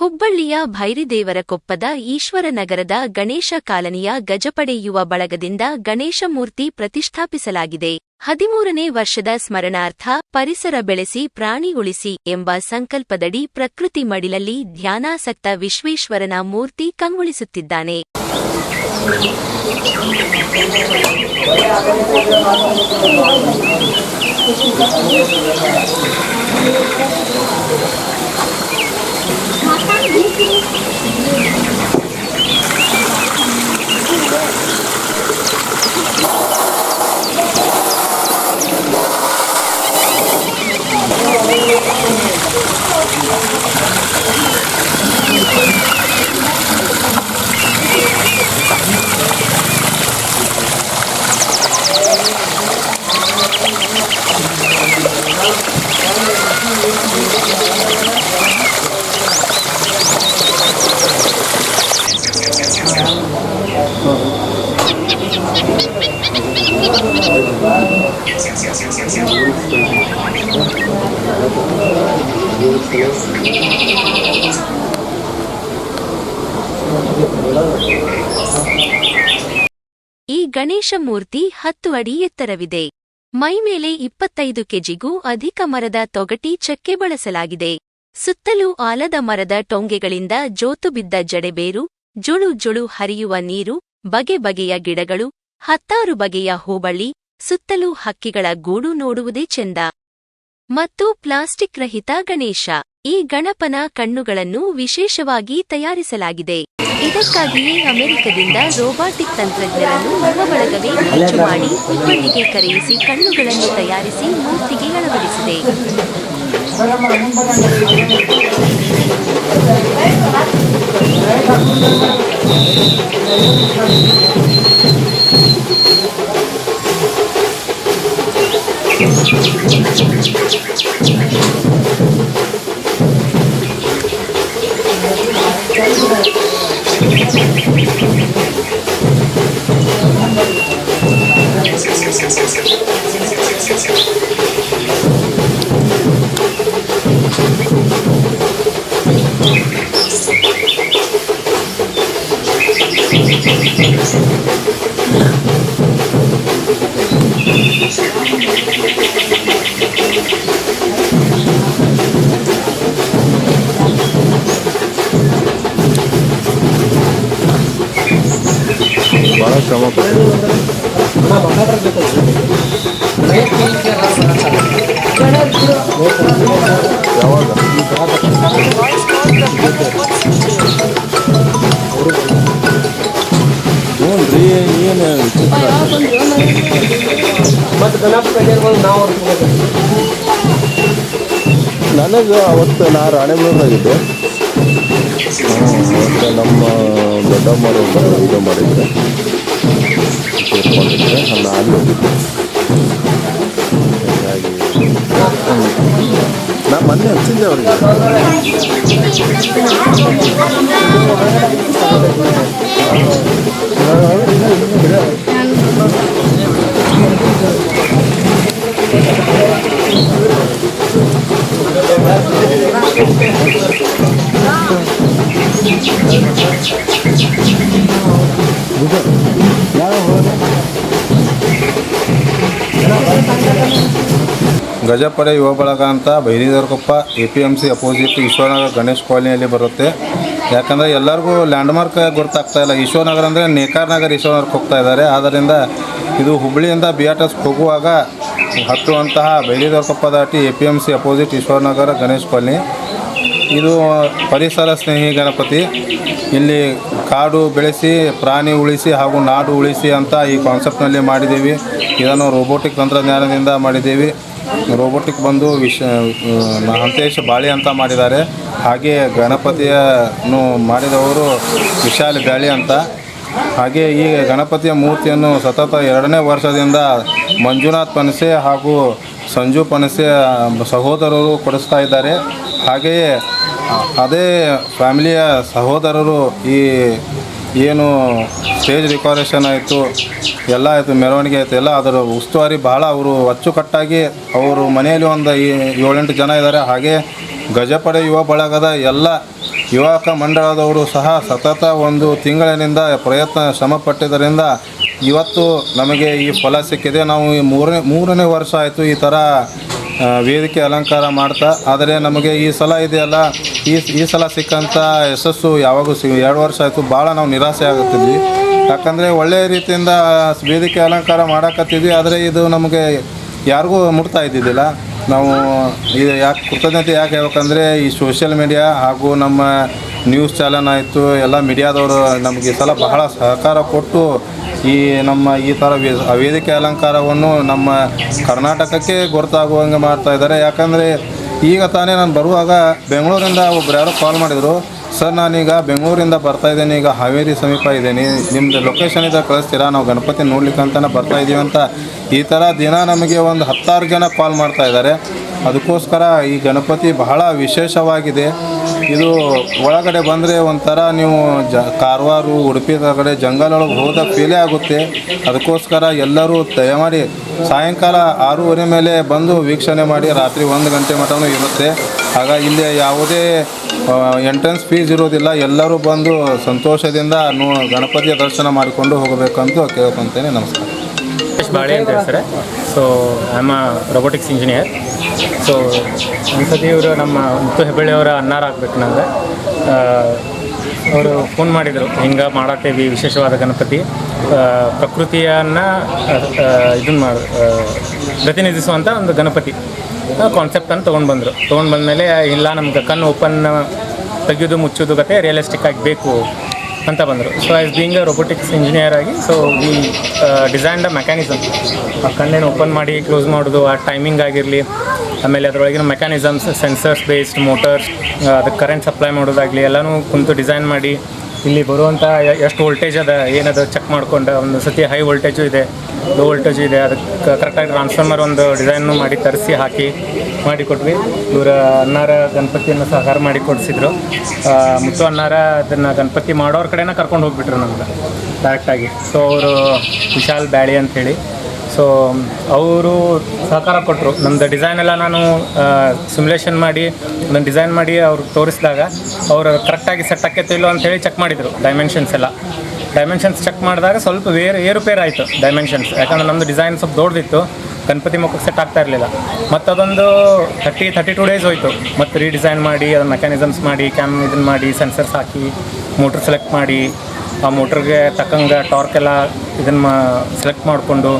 ಹುಬ್ಬಳ್ಳಿಯ ಭೈರಿದೇವರಕೊಪ್ಪದ ಈಶ್ವರನಗರದ ಗಣೇಶ ಕಾಲನಿಯ ಗಜಪಡೆಯುವ ಬಳಗದಿಂದ ಗಣೇಶ ಮೂರ್ತಿ ಪ್ರತಿಷ್ಠಾಪಿಸಲಾಗಿದೆ. ಹದಿಮೂರನೇ ವರ್ಷದ ಸ್ಮರಣಾರ್ಥ ಪರಿಸರ ಬೆಳೆಸಿ ಪ್ರಾಣಿ ಉಳಿಸಿ ಎಂಬ ಸಂಕಲ್ಪದಡಿ ಪ್ರಕೃತಿ ಮಡಿಲಲ್ಲಿ ಧ್ಯಾನಾಸಕ್ತ ವಿಶ್ವೇಶ್ವರನ ಮೂರ್ತಿ ಕಂಗೊಳಿಸುತ್ತಿದ್ದಾನೆ. Enfim. ಈ ಗಣೇಶ ಮೂರ್ತಿ ಹತ್ತು ಅಡಿ ಎತ್ತರವಿದೆ. ಮೈಮೇಲೆ ಇಪ್ಪತ್ತೈದು ಕೆಜಿಗೂ ಅಧಿಕ ಮರದ ತೊಗಟಿ ಚಕ್ಕೆ ಬಳಸಲಾಗಿದೆ. ಸುತ್ತಲೂ ಆಲದ ಮರದ ಟೊಂಗೆಗಳಿಂದ ಜೋತುಬಿದ್ದ ಜಡೆಬೇರು, ಜುಳು ಜುಳು ಹರಿಯುವ ನೀರು, ಬಗೆ ಬಗೆಯ ಗಿಡಗಳು, ಹತ್ತಾರು ಬಗೆಯ ಹೋಬಳಿ ಸುತ್ತಲೂ ಹಕ್ಕಿಗಳ ಗೂಡು ನೋಡುವುದೇ ಚೆಂದ. ಮತ್ತು ಪ್ಲಾಸ್ಟಿಕ್ ರಹಿತ ಗಣೇಶ. ಈ ಗಣಪನ ಕಣ್ಣುಗಳನ್ನು ವಿಶೇಷವಾಗಿ ತಯಾರಿಸಲಾಗಿದೆ. ಇದಕ್ಕಾಗಿಯೇ ಅಮೆರಿಕದಿಂದ ರೋಬಾಟಿಕ್ ತಂತ್ರಜ್ಞರನ್ನು ನಮ್ಮ ಬಳಗವೇ ಖರ್ಚು ಮಾಡಿ ಹುಬ್ಬಳ್ಳಿಗೆ ಕರೆಯಿಸಿ ಕಣ್ಣುಗಳನ್ನು ತಯಾರಿಸಿ ಮೂರ್ತಿಗೆ ಅಳವಡಿಸಿದೆ. ಶ್ರಮ ಹ್ಞೂ ಏನು ಮತ್ತು ನಾವು ನನಗೆ ಅವತ್ತು ನಾ ರಾಣೆಬೆನ್ನೂರಾಗಿದ್ದೆ ಅವತ್ತು ನಮ್ಮ ದೊಡ್ಡಮ್ಮರು ಇದು ಮಾಡಿದ್ರೆ. 이렇게 걸리면 장난 나 맞네 틀려 그래. 아, ಗಜಪಡೆ ಯುವ ಬಳಗ ಅಂತ Bairidarkoppa A P M C opposite Eshwaranagar Ganesh ಕಾಲೋನಿಯಲ್ಲಿ ಬರುತ್ತೆ. ಯಾಕಂದರೆ ಎಲ್ಲರಿಗೂ ಲ್ಯಾಂಡ್ಮಾರ್ಕ್ ಗೊತ್ತಾಗ್ತಾ ಇಲ್ಲ. ಈಶ್ವರನಗರ ಅಂದರೆ ನೇಕಾರ್ ನಗರ್ ಈಶ್ವರನಗರಕ್ಕೆ ಹೋಗ್ತಾ ಇದ್ದಾರೆ. ಆದ್ದರಿಂದ ಇದು ಹುಬ್ಬಳ್ಳಿಯಿಂದ ಬಿ ಆರ್ ಎಸ್ ಹೋಗುವಾಗ ಹತ್ತುವಂತಹ ಬೈರಿದರ್ಕೊಪ್ಪ ದಾಟಿ A P M C opposite Eshwaranagar Ganesh colony. ಇದು ಪರಿಸರ ಸ್ನೇಹಿ ಗಣಪತಿ. ಇಲ್ಲಿ ಕಾಡು ಬೆಳೆಸಿ, ಪ್ರಾಣಿ ಉಳಿಸಿ ಹಾಗೂ ನಾಡು ಉಳಿಸಿ ಅಂತ ಈ ಕಾನ್ಸೆಪ್ಟ್ನಲ್ಲಿ ಮಾಡಿದ್ದೀವಿ. ಇದನ್ನು ರೋಬೋಟಿಕ್ ತಂತ್ರಜ್ಞಾನದಿಂದ ಮಾಡಿದ್ದೀವಿ. ರೋಬೋಟಿಕ್ ಬಂದು ವಿಶ ಆ, ಹಂತೇಶ್ ಬಾಳಿ ಅಂತ ಮಾಡಿದ್ದಾರೆ. ಹಾಗೆ ಗಣಪತಿಯನ್ನು ಮಾಡಿದವರು ವಿಶಾಲ್ ಬ್ಯಾಳಿ ಅಂತ. ಹಾಗೆ ಈ ಗಣಪತಿಯ ಮೂರ್ತಿಯನ್ನು ಸತತ ಎರಡನೇ ವರ್ಷದಿಂದ ಮಂಜುನಾಥ್ ಪನಸೆ ಹಾಗೂ ಸಂಜು ಪನಸೆ ಸಹೋದರರು ಕೊಡಿಸ್ತಾ ಇದ್ದಾರೆ. ಹಾಗೆಯೇ ಅದೇ ಫ್ಯಾಮಿಲಿಯ ಸಹೋದರರು ಈ ಏನು ಸ್ಟೇಜ್ ಡೆಕೋರೇಷನ್ ಆಯಿತು, ಎಲ್ಲ ಆಯಿತು, ಮೆರವಣಿಗೆ ಆಯಿತು, ಎಲ್ಲ ಅದರ ಉಸ್ತುವಾರಿ ಭಾಳ ಅವರು ಅಚ್ಚುಕಟ್ಟಾಗಿ ಅವರು ಮನೆಯಲ್ಲಿ ಒಂದು ಏಳೆಂಟು ಜನ ಇದ್ದಾರೆ. ಹಾಗೆ ಗಜಪಡೆ ಯುವ ಬಳಗದ ಎಲ್ಲ ಯುವಕ ಮಂಡಳದವರು ಸಹ ಸತತ ಒಂದು ತಿಂಗಳಿನಿಂದ ಪ್ರಯತ್ನ ಶ್ರಮ ಪಟ್ಟಿದ್ದರಿಂದ ಇವತ್ತು ನಮಗೆ ಈ ಫಲ ಸಿಕ್ಕಿದೆ. ನಾವು ಈ ಮೂರನೇ ಮೂರನೇ ವರ್ಷ ಆಯಿತು ಈ ಥರ ವೇದಿಕೆ ಅಲಂಕಾರ ಮಾಡ್ತಾ, ಆದರೆ ನಮಗೆ ಈ ಸಲ ಇದೆಯಲ್ಲ, ಈ ಈ ಸಲ ಸಿಕ್ಕಂಥ ಯಶಸ್ಸು ಯಾವಾಗೂ ಸಿ ಎರಡು ವರ್ಷ ಆಯಿತು, ಭಾಳ ನಾವು ನಿರಾಸೆ ಆಗುತ್ತಿದ್ವಿ. ಯಾಕಂದರೆ ಒಳ್ಳೆಯ ರೀತಿಯಿಂದ ವೇದಿಕೆ ಅಲಂಕಾರ ಮಾಡಕತ್ತಿದ್ವಿ, ಆದರೆ ಇದು ನಮಗೆ ಯಾರಿಗೂ ಮುಟ್ತಾ ಇದ್ದಿದ್ದಿಲ್ಲ. ನಾವು ಇದು ಯಾಕೆ, ಕೃತಜ್ಞತೆ ಯಾಕೆ ಹೇಳ್ಬೇಕಂದ್ರೆ, ಈ ಸೋಷಿಯಲ್ ಮೀಡಿಯಾ ಹಾಗೂ ನಮ್ಮ ನ್ಯೂಸ್ ಚಾನಲ್ ಆಯಿತು, ಎಲ್ಲ ಮೀಡಿಯಾದವರು ನಮಗೆ ಈ ಸಲ ಬಹಳ ಸಹಕಾರ ಕೊಟ್ಟು ಈ ನಮ್ಮ ಈ ಥರ ವೇದಿಕೆ ಅಲಂಕಾರವನ್ನು ನಮ್ಮ ಕರ್ನಾಟಕಕ್ಕೆ ಗೊತ್ತಾಗುವಂಗೆ ಮಾಡ್ತಾ ಇದ್ದಾರೆ. ಯಾಕಂದರೆ ಈಗ ತಾನೇ ನಾನು ಬರುವಾಗ ಬೆಂಗಳೂರಿಂದ ಒಬ್ರು ಯಾರೋ ಕಾಲ್ ಮಾಡಿದರು, ಸರ್, ನಾನೀಗ ಬೆಂಗಳೂರಿಂದ ಬರ್ತಾ ಇದ್ದೇನೆ, ಈಗ ಹಾವೇರಿ ಸಮೀಪ ಇದ್ದೀನಿ ನಿಮ್ಮದು ಲೊಕೇಶನ್ ಇದೆ, ಕಳಿಸ್ತೀರಾ? ನಾವು ಗಣಪತಿ ನೋಡ್ಲಿಕ್ಕೆ ಬರ್ತಾ ಇದ್ದೀವಿ ಅಂತ ಈ ಥರ ದಿನ ನಮಗೆ ಒಂದು ಹತ್ತಾರು ಜನ ಕಾಲ್ ಮಾಡ್ತಾ ಇದ್ದಾರೆ. ಅದಕ್ಕೋಸ್ಕರ ಈ ಗಣಪತಿ ಬಹಳ ವಿಶೇಷವಾಗಿದೆ. ಇದು ಒಳಗಡೆ ಬಂದರೆ ಒಂಥರ ನೀವು ಜ, ಕಾರವಾರು, ಉಡುಪಿ ಕಡೆ ಜಂಗಲ್ ಒಳಗೆ ಹೋದ ಫೀಲೇ ಆಗುತ್ತೆ. ಅದಕ್ಕೋಸ್ಕರ ಎಲ್ಲರೂ ದಯಮಾಡಿ ಸಾಯಂಕಾಲ ಆರೂವರೆ ಮೇಲೆ ಬಂದು ವೀಕ್ಷಣೆ ಮಾಡಿ, ರಾತ್ರಿ ಒಂದು ಗಂಟೆ ಮಟನೂ ಇರುತ್ತೆ. ಆಗ ಇಲ್ಲಿ ಯಾವುದೇ ಎಂಟ್ರೆನ್ಸ್ ಫೀಸ್ ಇರೋದಿಲ್ಲ. ಎಲ್ಲರೂ ಬಂದು ಸಂತೋಷದಿಂದ ನೋ, ಗಣಪತಿಯ ದರ್ಶನ ಮಾಡಿಕೊಂಡು ಹೋಗಬೇಕಂತ ಕೇಳ್ಕೊತೇನೆ. ನಮಸ್ಕಾರ. So am a robotics engineer so ಒಂದ್ಸತಿ ಇವರು ನಮ್ಮ ಮುತ್ತು ಹೆಬ್ಬಳ್ಳಿ ಅವರ ಅನ್ನಾರ ಆಗಬೇಕು ನಂಗೆ. ಅವರು ಫೋನ್ ಮಾಡಿದರು, ಹಿಂಗೆ ಮಾಡತ್ತೇವಿ ವಿಶೇಷವಾದ ಗಣಪತಿ. ಪ್ರಕೃತಿಯನ್ನು ಇದನ್ನ ಮಾಡಿ ಪ್ರತಿನಿಧಿಸುವಂಥ ಒಂದು ಗಣಪತಿ. ಕಾನ್ಸೆಪ್ಟನ್ನು ತೊಗೊಂಡು ಬಂದರು. ತೊಗೊಂಡು ಬಂದಮೇಲೆ, ಇಲ್ಲ, ನಮ್ಗೆ ಕಣ್ಣು ಓಪನ್ ತೆಗೆಯೋದು ಮುಚ್ಚೋದು ಕತೆ ರಿಯಲಿಸ್ಟಿಕ್ ಆಗಿ ಬೇಕು. ಅಂತ ಬಂದರು. So as being a robotics engineer ಆಗಿ so we design the mechanism ಆ ಕಣ್ಣೇನು ಓಪನ್ ಮಾಡಿ ಕ್ಲೋಸ್ ಮಾಡೋದು, ಆ ಟೈಮಿಂಗ್ ಆಗಿರಲಿ, ಆಮೇಲೆ ಅದರೊಳಗಿನ ಮೆಕ್ಯಾನಿಸಮ್ಸ್ ಸೆನ್ಸರ್ಸ್ ಬೇಸ್ಡ್ ಮೋಟರ್ಸ್ ಅದಕ್ಕೆ ಕರೆಂಟ್ ಸಪ್ಲೈ ಮಾಡೋದಾಗಲಿ, ಎಲ್ಲನೂ ಕುಂತು ಡಿಸೈನ್ ಮಾಡಿ, ಇಲ್ಲಿ ಬರುವಂಥ ಎಷ್ಟು ವೋಲ್ಟೇಜ್ ಅದ, ಏನದು ಚೆಕ್ ಮಾಡ್ಕೊಂಡು ಒಂದು ಸತಿ ಹೈ ವೋಲ್ಟೇಜು ಇದೆ ಲೋ ವೋಲ್ಟೇಜು ಇದೆ, ಅದಕ್ಕೆ ಕರೆಕ್ಟಾಗಿ ಟ್ರಾನ್ಸ್ಫಾರ್ಮರ್ ಒಂದು ಡಿಸೈನು ಮಾಡಿ ತರಿಸಿ, ಹಾಕಿ ಮಾಡಿ ಕೊಟ್ವಿ ಇವರ ಅನ್ನಾರ ಗಣಪತಿಯನ್ನು ಸಹಕಾರ ಮಾಡಿ ಕೊಡಿಸಿದ್ರು. ಮತ್ತು ಅನ್ನಾರ ಅದನ್ನು ಗಣಪತಿ ಮಾಡೋರ ಕಡೆನ ಕರ್ಕೊಂಡು ಹೋಗ್ಬಿಟ್ರು ನಮ್ಗೆ. ಡೈರೆಕ್ಟಾಗಿ ಸೊ ಅವರು ವಿಶಾಲ್ ಬ್ಯಾಳಿ ಅಂಥೇಳಿ ಸೊ ಅವರು ಸಹಕಾರ ಕೊಟ್ಟರು ನಮ್ಮದು ಡಿಸೈನ್ ಎಲ್ಲ ನಾನು ಸಿಮ್ಯುಲೇಷನ್ ಮಾಡಿ ಅದನ್ನು ಡಿಸೈನ್ ಮಾಡಿ ಅವ್ರು ತೋರಿಸಿದಾಗ ಅವರು ಕರೆಕ್ಟಾಗಿ ಸೆಟ್ ಆಕೈತೆ ಇಲ್ಲೋ ಅಂತೇಳಿ ಚೆಕ್ ಮಾಡಿದರು ಡೈಮೆನ್ಷನ್ಸ್ ಎಲ್ಲ. ಡೈಮೆನ್ಷನ್ಸ್ ಚೆಕ್ ಮಾಡಿದಾಗ ಸ್ವಲ್ಪ ಏರು ಏರುಪೇರು ಆಯಿತು ಡೈಮೆನ್ಷನ್ಸ್ ಯಾಕಂದ್ರೆ ನಮ್ಮದು ಡಿಸೈನ್ ಸ್ವಲ್ಪ ದೊಡ್ಡದಿತ್ತು. ಗಣಪತಿ ಮುಖಕ್ಕೆ ಸೆಟ್ ಆಗ್ತಾ ಇರಲಿಲ್ಲ. ಮತ್ತು ಅದೊಂದು ಥರ್ಟಿ ಥರ್ಟಿ ಟು ಡೇಸ್ ಹೋಯಿತು. ಮತ್ತು ರೀಡಿಸೈನ್ ಮಾಡಿ ಅದರ ಮೆಕ್ಯಾನಿಸಮ್ಸ್ ಮಾಡಿ ಕ್ಯಾಮ್ ಇದನ್ನು ಮಾಡಿ ಸೆನ್ಸರ್ಸ್ ಹಾಕಿ ಮೋಟ್ರ್ ಸೆಲೆಕ್ಟ್ ಮಾಡಿ, ಆ ಮೋಟ್ರಿಗೆ ತಕ್ಕಂಗೆ ಟಾರ್ಕ್ ಎಲ್ಲ ಇದನ್ನು ಸೆಲೆಕ್ಟ್ ಮಾಡಿಕೊಂಡು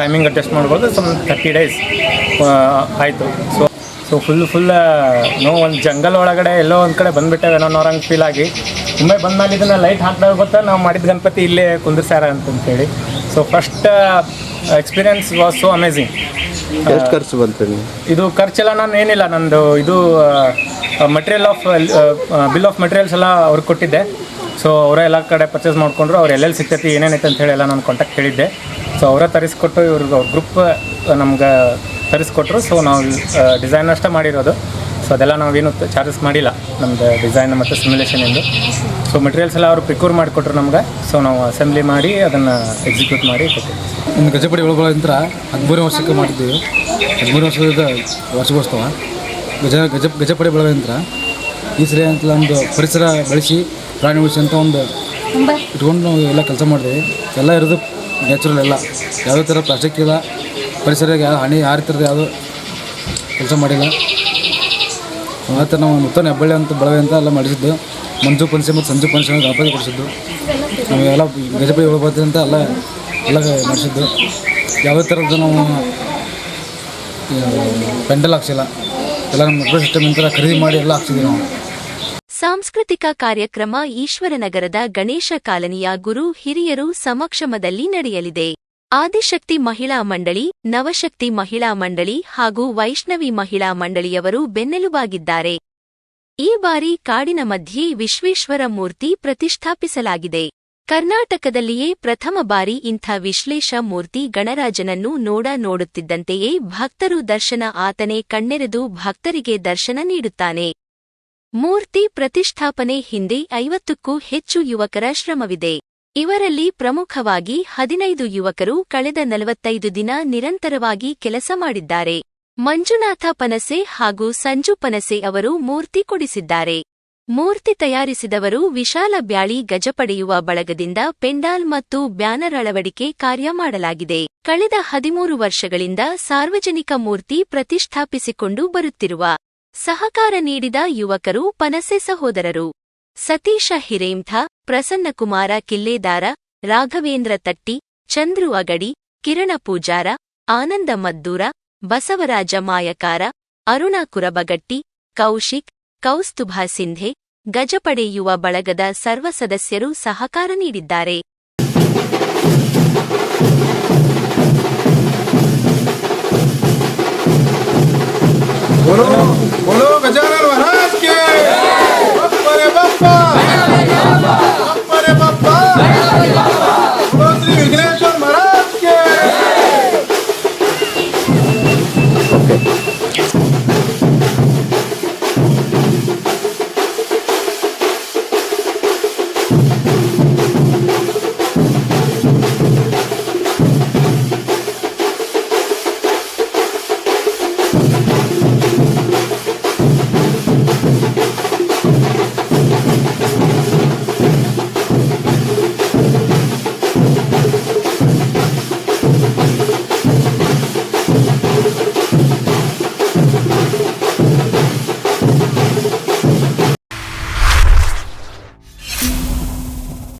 ಟೈಮಿಂಗ್ ಅಡ್ಜಸ್ಟ್ ಮಾಡ್ಬೋದು. ಸಮ್ ಥರ್ಟಿ ಡೇಸ್ ಆಯಿತು. So so full full no ಒಂದು ಜಂಗಲ್ ಒಳಗಡೆ ಎಲ್ಲೋ ಒಂದು ಕಡೆ ಬಂದುಬಿಟ್ಟೆ ಅನ್ನೋ ಅವ್ರಂಗೆ ಫೀಲ್ ಆಗಿ. ಮುಂಬೈ ಬಂದ್ಮೇಲೆ ಇದನ್ನು ಲೈಟ್ ಹಾಕಿದಾಗ ಗೊತ್ತಾ, ನಾವು ಮಾಡಿದ ಗಣಪತಿ ಇಲ್ಲೇ ಕುಂದಿರ್ಸ್ಯಾರ ಅಂತಂತೇಳಿ. So first experience was so amazing ಎಷ್ಟು ಖರ್ಚು ಬಂತು ನೀವು ಇದು ಖರ್ಚೆಲ್ಲ ನಾನು ಏನಿಲ್ಲ ನಂದು ಇದು material of bill of materials ಎಲ್ಲ ಅವ್ರಿಗೆ ಕೊಟ್ಟಿದ್ದೆ. ಸೊ ಅವರೇ ಎಲ್ಲ ಕಡೆ ಪರ್ಚೇಸ್ ಮಾಡಿಕೊಂಡ್ರು ಅವ್ರು ಎಲ್ಲೆಲ್ಲಿ ಸಿಗ್ತೈತಿ ಏನೇನೈತೆ ಅಂತ ಹೇಳಿ ಎಲ್ಲ ನಾನು ಕಾಂಟ್ಯಾಕ್ಟ್ ಹೇಳಿದ್ದೆ ಸೊ ಅವರೇ ತರಿಸ್ಕೊಟ್ಟು ಇವ್ರಿಗೆ ಅವ್ರ ಗ್ರೂಪ್ ನಮ್ಗೆ ತರಿಸ್ಕೊಟ್ರು. ಸೊ ನಾವು ಡಿಸೈನ್ ಅಷ್ಟೇ ಮಾಡಿರೋದು. ಸೊ ಅದೆಲ್ಲ ನಾವೇನು ಚಾರ್ಜಸ್ ಮಾಡಿಲ್ಲ. ನಮ್ಮದು ಡಿಸೈನ್ ಮತ್ತು ಸಿಮ್ಯುಲೇಷನಿಂದು ಸೊ ಮೆಟೀರಿಯಲ್ಸ್ ಎಲ್ಲ ಅವರು ಪ್ರಿಕ್ಯೂರ್ ಮಾಡಿಕೊಟ್ರು ನಮ್ಗೆ. ಸೊ ನಾವು ಅಸೆಂಬ್ಲಿ ಮಾಡಿ ಅದನ್ನು ಎಕ್ಸಿಕ್ಯೂಟ್ ಮಾಡಿ ಕೊಟ್ಟಿದ್ದೀವಿ ಇನ್ನು ಗಜಪಡಿ ಒಳಗೊಳಗಿಂತ ಹದಿಮೂರು ವರ್ಷಕ್ಕೆ ಮಾಡಿದ್ದೀವಿ ಹದಿಮೂರು ವರ್ಷದ ವರ್ಷಗೋಸ್ತವ ಗಜ ಗಜ ಗಜಪಡೆ ನಂತರ ಈ ಸರಿ ಅಂತ ಒಂದು ಪರಿಸರ ಬೆಳೆಸಿ, ಪ್ರಾಣಿ ಉಳಿಸಿ ಅಂತ ಒಂದು ಇಟ್ಕೊಂಡು ನಾವು ಎಲ್ಲ ಕೆಲಸ ಮಾಡಿದ್ವಿ. ಎಲ್ಲ ಇರೋದು ನ್ಯಾಚುರಲ್ ಎಲ್ಲ. ಯಾವುದೇ ಥರ ಪ್ಲಾಸ್ಟಿಕ್ ಇಲ್ಲ. ಪರಿಸರಕ್ಕೆ ಯಾವ ಹಾನಿ ಯಾರ ಥರದ ಯಾವುದು ಕೆಲಸ ಮಾಡಿಲ್ಲ. ಮತ್ತು ನಾವು ಮುತ್ತನ ಹೆಬ್ಬಳ್ಳಿ ಅಂತ ಬಳವೆ ಅಂತ ಎಲ್ಲ ಮಾಡಿಸಿದ್ದು. ಮಂಜು ಪಂಚೆ ಮತ್ತು ಸಂಜು ಪಂಚೆ ಗಣಪತಿ ಕೊಡಿಸಿದ್ದು. ನಾವು ಎಲ್ಲ ಗಜಪತಿ ಗಣಪತಿ ಅಂತ ಎಲ್ಲ ಎಲ್ಲ ಮಾಡಿಸಿದ್ದು. ಯಾವುದೇ ಥರದ್ದು ನಾವು ಪೆಂಡಲ್ ಹಾಕ್ಸಿಲ್ಲ. ಎಲ್ಲ ನಮ್ಮ ಮೆಟ್ರೋ ಸಿಸ್ಟಮ್ ಇಂದ ಖರೀದಿ ಮಾಡಿ ಎಲ್ಲ ಹಾಕ್ಸಿದ್ವಿ ನಾವು. ಸಾಂಸ್ಕೃತಿಕ ಕಾರ್ಯಕ್ರಮ ಈಶ್ವರನಗರದ ಗಣೇಶ ಕಾಲನಿಯ ಗುರು ಹಿರಿಯರು ಸಮಕ್ಷಮದಲ್ಲಿ ನಡೆಯಲಿದೆ. ಆದಿಶಕ್ತಿ ಮಹಿಳಾ ಮಂಡಳಿ, ನವಶಕ್ತಿ ಮಹಿಳಾ ಮಂಡಳಿ ಹಾಗೂ ವೈಷ್ಣವಿ ಮಹಿಳಾ ಮಂಡಳಿಯವರು ಬೆನ್ನೆಲುಬಾಗಿದ್ದಾರೆ. ಈ ಬಾರಿ ಕಾಡಿನ ಮಧ್ಯೆ ವಿಶ್ವೇಶ್ವರ ಮೂರ್ತಿ ಪ್ರತಿಷ್ಠಾಪಿಸಲಾಗಿದೆ. ಕರ್ನಾಟಕದಲ್ಲಿಯೇ ಪ್ರಥಮ ಬಾರಿ ಇಂಥ ವಿಶ್ಲೇಷ ಮೂರ್ತಿ ಗಣರಾಜನನ್ನು ನೋಡ ನೋಡುತ್ತಿದ್ದಂತೆಯೇ ಭಕ್ತರು ದರ್ಶನ ಆತನೇ ಕಣ್ಣೆರೆದು ಭಕ್ತರಿಗೆ ದರ್ಶನ ನೀಡುತ್ತಾನೆ. ಮೂರ್ತಿ ಪ್ರತಿಷ್ಠಾಪನೆ ಹಿಂದೆ ಐವತ್ತಕ್ಕೂ ಹೆಚ್ಚು ಯುವಕರ ಶ್ರಮವಿದೆ. ಇವರಲ್ಲಿ ಪ್ರಮುಖವಾಗಿ ಹದಿನೈದು ಯುವಕರು ಕಳೆದ ನಲವತ್ತೈದು ದಿನ ನಿರಂತರವಾಗಿ ಕೆಲಸ ಮಾಡಿದ್ದಾರೆ. ಮಂಜುನಾಥ ಪನಸೆ ಹಾಗೂ ಸಂಜು ಪನಸೆ ಅವರು ಮೂರ್ತಿ ಕೊಡಿಸಿದ್ದಾರೆ. ಮೂರ್ತಿ ತಯಾರಿಸಿದವರು ವಿಶಾಲ ಬ್ಯಾಳಿ ಗಜಪಡೆಯುವ ಬಳಗದಿಂದ ಪೆಂಡಾಲ್ ಮತ್ತು ಬ್ಯಾನರ್ ಅಳವಡಿಕೆ ಕಾರ್ಯ ಮಾಡಲಾಗಿದೆ. ಕಳೆದ ಹದಿಮೂರು ವರ್ಷಗಳಿಂದ ಸಾರ್ವಜನಿಕ ಮೂರ್ತಿ ಪ್ರತಿಷ್ಠಾಪಿಸಿಕೊಂಡು ಬರುತ್ತಿರುವ ಸಹಕಾರ ನೀಡಿದ ಯುವಕರು ಪನಸೆ ಸಹೋದರರು. ಸತೀಶ ಹಿರೇಂಥ ಪ್ರಸನ್ನಕುಮಾರ ಕಿಲ್ಲೇದಾರ, ರಾಘವೇಂದ್ರ ತಟ್ಟಿ, ಚಂದ್ರು ಅಗಡಿ, ಕಿರಣ ಪೂಜಾರ, ಆನಂದ ಮದ್ದೂರ, ಬಸವರಾಜ ಮಾಯಕಾರ, ಅರುಣ ಕುರಬಗಟ್ಟಿ, ಕೌಶಿಕ್, ಕೌಸ್ತುಭಾ ಸಿಂಧೆ ಗಜಪಡೆಯುವ ಬಳಗದ ಸರ್ವ ಸದಸ್ಯರು ಸಹಕಾರ ನೀಡಿದ್ದಾರೆ.